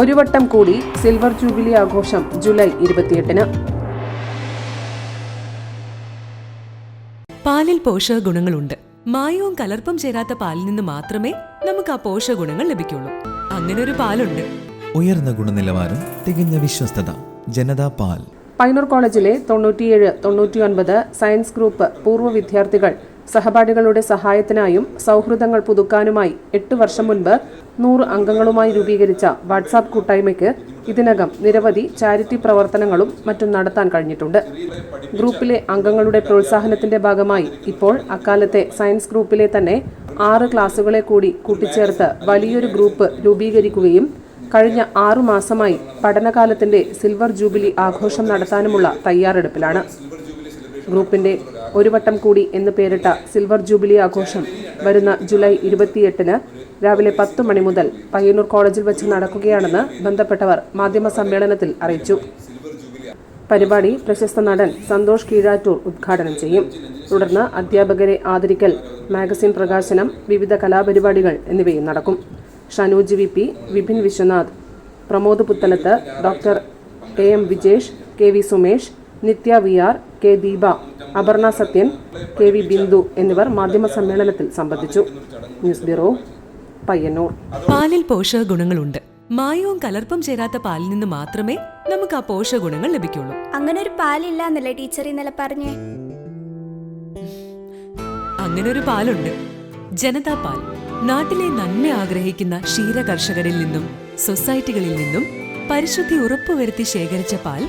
ഒരു വട്ടം കൂടി സിൽവർ ജൂബിലി ആഘോഷം ജൂലൈ ഇരുപത്തിയെട്ടിന്. പാലിൽ പോഷകഗുണങ്ങളുണ്ട് മായവും കലർപ്പും ചേരാത്ത പാലിൽ നിന്ന് മാത്രമേ നമുക്ക് ആ പോഷകഗുണങ്ങൾ ലഭിക്കുള്ളൂ. അങ്ങനെ ഒരു പാലുണ്ട്. ഉയർന്ന ഗുണനിലവാരം തികഞ്ഞ വിശ്വസ്തത ജനതാ പാൽ. പൈനൂർ കോളേജിലെ തൊണ്ണൂറ്റിയേഴ് തൊണ്ണൂറ്റിയൊൻപത് സയൻസ് ഗ്രൂപ്പ് പൂർവ വിദ്യാർത്ഥികൾ സഹപാഠികളുടെ സഹായത്തിനായും സൗഹൃദങ്ങൾ പുതുക്കാനുമായി എട്ട് വർഷം മുൻപ് നൂറ് അംഗങ്ങളുമായി രൂപീകരിച്ച വാട്സാപ്പ് കൂട്ടായ്മയ്ക്ക് ഇതിനകം നിരവധി ചാരിറ്റി പ്രവർത്തനങ്ങളും മറ്റും നടത്താൻ കഴിഞ്ഞിട്ടുണ്ട്. ഗ്രൂപ്പിലെ അംഗങ്ങളുടെ പ്രോത്സാഹനത്തിന്റെ ഭാഗമായി ഇപ്പോൾ അക്കാലത്തെ സയൻസ് ഗ്രൂപ്പിലെ തന്നെ ആറ് ക്ലാസുകളെ കൂടി കൂട്ടിച്ചേർത്ത് വലിയൊരു ഗ്രൂപ്പ് രൂപീകരിക്കുകയും കഴിഞ്ഞ ആറു മാസമായി പഠനകാലത്തിന്റെ സിൽവർ ജൂബിലി ആഘോഷം നടത്താനുമുള്ള തയ്യാറെടുപ്പിലാണ്. ഗ്രൂപ്പിന്റെ ഒരു വട്ടം കൂടി എന്ന് പേരിട്ട സിൽവർ ജൂബിലി ആഘോഷം വരുന്ന ജൂലൈ ഇരുപത്തിയെട്ടിന് രാവിലെ പത്ത് മണി മുതൽ പയ്യന്നൂർ കോളേജിൽ വെച്ച് നടക്കുകയാണെന്ന് ബന്ധപ്പെട്ടവർ മാധ്യമ സമ്മേളനത്തിൽ അറിയിച്ചു. പരിപാടി പ്രശസ്ത നടൻ സന്തോഷ് കീഴാറ്റൂർ ഉദ്ഘാടനം ചെയ്യും. തുടർന്ന് അധ്യാപകരെ ആദരിക്കൽ മാഗസിൻ പ്രകാശനം വിവിധ കലാപരിപാടികൾ എന്നിവയും നടക്കും. Shanuj V P Vipin Vishwanath Pramod Puthalath doctor K M Vijesh K V Sumesh Nithya V R K Deepa Aparna Sathyan K V Bindu എന്നിവർ മാധ്യമ സമ്മേളനത്തിൽ സംബന്ധിച്ചു. News bureau Payyanur. പാലിൽ പോഷകഗുണങ്ങളുണ്ട് മായവും കലർപ്പും ചേരാത്ത പാലിൽ നിന്ന് മാത്രമേ നമുക്ക് ആ പോഷകഗുണങ്ങൾ ലഭിക്കുള്ളൂ. അങ്ങനെ ഒരു പാലില്ല എന്നല്ലേ ടീച്ചർ ഇന്നലെ പറഞ്ഞേ? അങ്ങനെ ഒരു പാലുണ്ട്. ജനതാ പാൽ. നാട്ടിലെ നന്മ ആഗ്രഹിക്കുന്ന ക്ഷീര കർഷകരിൽ നിന്നും സൊസൈറ്റികളിൽ നിന്നും പരിശുദ്ധി ഉറപ്പുവരുത്തി ശേഖരിച്ച പാൽ